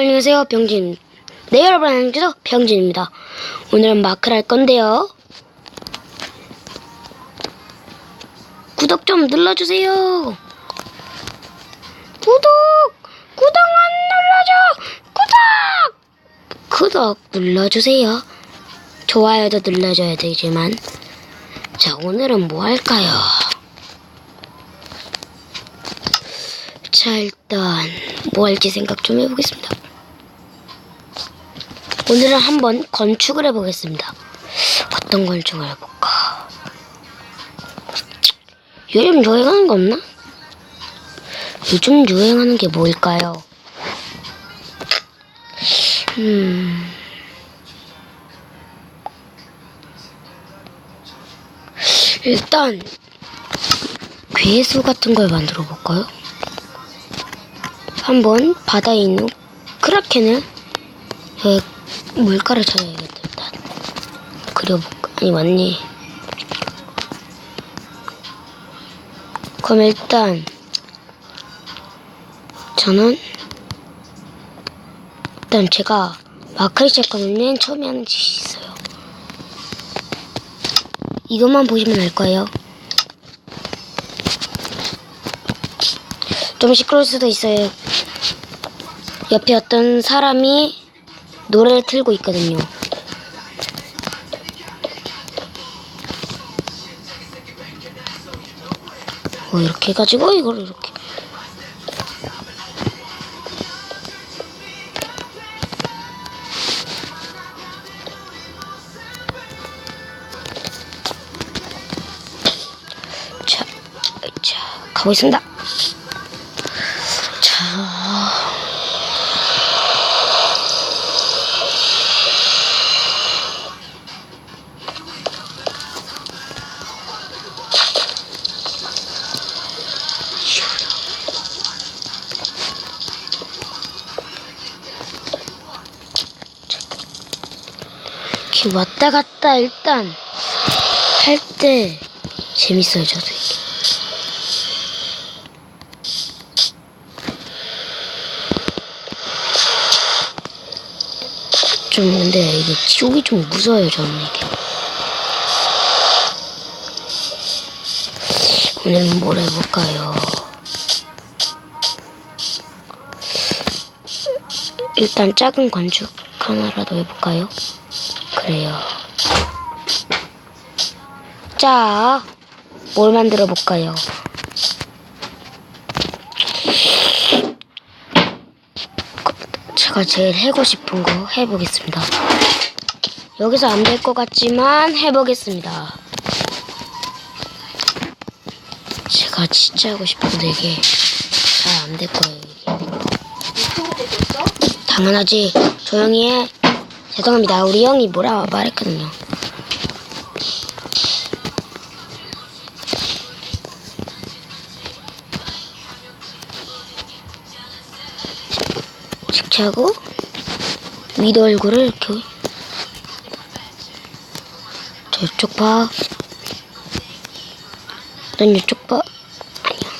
안녕하세요 병진. 네 여러분 안녕하세요 병진입니다. 오늘은 마크를 할 건데요. 구독 좀 눌러주세요. 구독! 구독 안 눌러줘! 구독! 구독 눌러주세요. 좋아요도 눌러줘야 되지만. 자 오늘은 뭐 할까요? 자 일단 뭐 할지 생각 좀 해보겠습니다 오늘은 한번 건축을 해보겠습니다. 어떤 건축을 해볼까? 요즘 유행하는 거 없나? 요즘 유행하는 게 뭘까요? 음. 일단 괴수 같은 걸 만들어 볼까요? 한번 바다에 있는 크라켄을 에, 물가를 찾아야겠다 일단. 그려볼까? 아니 맞니? 그럼 일단 저는 일단 제가 마크를 시작하면 맨 처음에 하는 짓이 있어요. 이것만 보시면 알 거예요. 좀 시끄러울 수도 있어요. 옆에 어떤 사람이 노래를 틀고 있거든요. 어, 이렇게 해가지고 이걸 이렇게. 자, 자, 가고 있습니다. 이렇게 왔다 갔다 일단 할 때 재밌어요 저도 이게. 좀 근데 이게 지옥이 좀 무서워요 저는 이게 오늘은 뭘 해볼까요 일단 작은 건축 하나라도 해볼까요? 그래요. 자, 뭘 만들어 볼까요? 제가 제일 해고 싶은 거 해보겠습니다. 여기서 안 될 것 같지만 해보겠습니다. 제가 진짜 하고 싶은데 이게 잘 안 될 거예요. 이게. 당연하지. 조용히 해. 죄송합니다. 우리 형이 뭐라 말했거든요. 식차고 위도 얼굴을 이렇게 저쪽 봐. 넌 이쪽 봐. 아니야.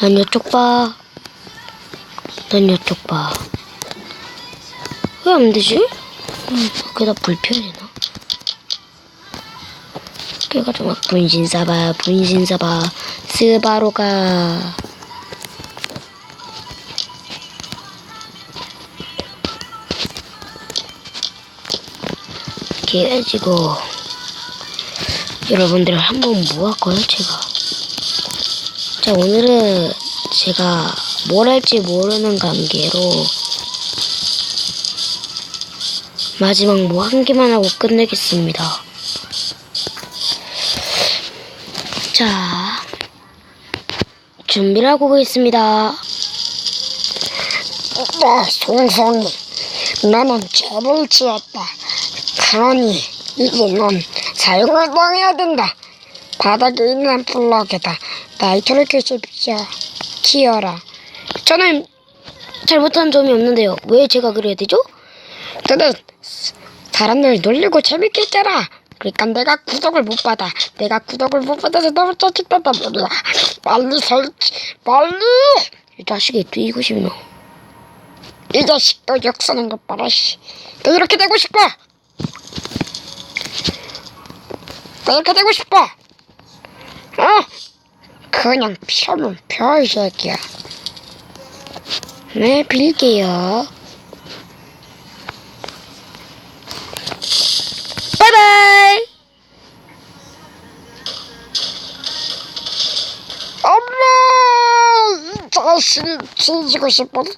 난 이쪽 봐. 넌 이쪽 봐. 왜 안 되지? 음, 그게 다 불편해나? 그래가지고 막 분신 사바, 분신 사바, 스바로가. 이렇게 해가지고, 여러분들 한번 모아까요 제가? 자, 오늘은 제가 뭘 할지 모르는 관계로 마지막 뭐 한 개만 하고 끝내겠습니다. 자, 준비를 하고 있습니다. 네, 송송이. 너는 죄를 지었다. 그러니 이제 넌 사형을 당해야 된다. 바닥에 있는 블럭에다 나이트를 켜십시오. 키어라. 저는 잘못한 점이 없는데요. 왜 제가 그래야 되죠? 너는 사람들 놀리고 재밌게 했잖아. 그러니까 내가 구독을 못 받아. 내가 구독을 못 받아서 너무 짜증난단 말이야. 빨리 설치, 빨리! 이 자식이 뛰고 싶노. 이 자식 너 역사는 것 봐라 씨. 너 이렇게 되고 싶어 너 이렇게 되고 싶어 어? 그냥 피하면 펴 이 새끼야 네 빌게요 자식이 뒤지고 싶어도